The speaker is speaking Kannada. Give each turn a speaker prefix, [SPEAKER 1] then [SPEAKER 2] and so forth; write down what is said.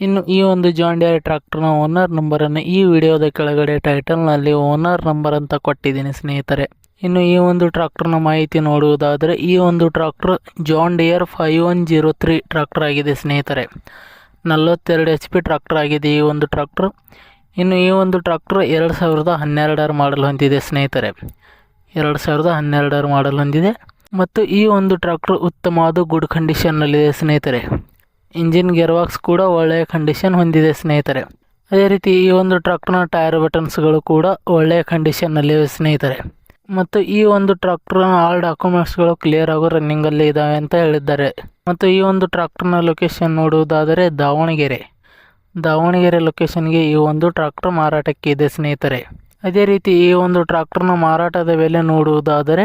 [SPEAKER 1] ಇನ್ನು ಈ ಒಂದು ಜಾನ್ ಡಿಯರ್ ಟ್ರ್ಯಾಕ್ಟರ್ನ ಓನರ್ ನಂಬರನ್ನು ಈ ವಿಡಿಯೋದ ಕೆಳಗಡೆ ಟೈಟಲ್ನಲ್ಲಿ ಓನರ್ ನಂಬರ್ ಅಂತ ಕೊಟ್ಟಿದ್ದೀನಿ ಸ್ನೇಹಿತರೆ. ಇನ್ನು ಈ ಒಂದು ಟ್ರ್ಯಾಕ್ಟರ್ನ ಮಾಹಿತಿ ನೋಡುವುದಾದರೆ ಈ ಒಂದು tractor John Deere five one zero three tractor ಆಗಿದೆ ಸ್ನೇಹಿತರೆ. ನಲವತ್ತೆರಡು ಎಚ್ ಪಿ ಟ್ರ್ಯಾಕ್ಟರ್ ಆಗಿದೆ ಈ ಒಂದು ಟ್ರ್ಯಾಕ್ಟರ್ ಇನ್ನು ಈ ಒಂದು ಟ್ರ್ಯಾಕ್ಟರ್ ಎರಡು ಸಾವಿರದ ಹನ್ನೆರಡರ ಮಾಡಲ್ ಹೊಂದಿದೆ ಸ್ನೇಹಿತರೆ. ಎರಡು ಸಾವಿರದ ಹನ್ನೆರಡರ ಮಾಡಲ್ ಹೊಂದಿದೆ. ಮತ್ತು ಈ ಒಂದು ಟ್ರ್ಯಾಕ್ಟರ್ ಉತ್ತಮವಾದ ಗುಡ್ ಕಂಡೀಷನ್ನಲ್ಲಿದೆ ಸ್ನೇಹಿತರೆ. ಇಂಜಿನ್ ಗೇರ್ವಾಕ್ಸ್ ಕೂಡ ಒಳ್ಳೆಯ ಕಂಡೀಷನ್ ಹೊಂದಿದೆ ಸ್ನೇಹಿತರೆ. ಅದೇ ರೀತಿ ಈ ಒಂದು ಟ್ರಕ್ನ ಟೈರ್ ಬಟನ್ಸ್ಗಳು ಕೂಡ ಒಳ್ಳೆಯ ಕಂಡೀಷನ್ನಲ್ಲಿವೆ ಸ್ನೇಹಿತರೆ. ಮತ್ತು ಈ ಒಂದು ಟ್ರಾಕ್ಟರ್ನ ಆಲ್ ಡಾಕ್ಯುಮೆಂಟ್ಸ್ಗಳು ಕ್ಲಿಯರ್ ಆಗೋ ರನ್ನಿಂಗಲ್ಲಿ ಇದ್ದಾವೆ ಅಂತ ಹೇಳಿದ್ದಾರೆ. ಮತ್ತು ಈ ಒಂದು ಟ್ರಾಕ್ಟರ್ನ ಲೊಕೇಶನ್ ನೋಡುವುದಾದರೆ ದಾವಣಗೆರೆ. ದಾವಣಗೆರೆ ಲೊಕೇಶನ್ಗೆ ಈ ಒಂದು ಟ್ರಾಕ್ಟರ್ ಮಾರಾಟಕ್ಕೆ ಇದೆ ಸ್ನೇಹಿತರೆ. ಅದೇ ರೀತಿ ಈ ಒಂದು ಟ್ರಾಕ್ಟರ್ನ ಮಾರಾಟದ ಬೆಲೆ ನೋಡುವುದಾದರೆ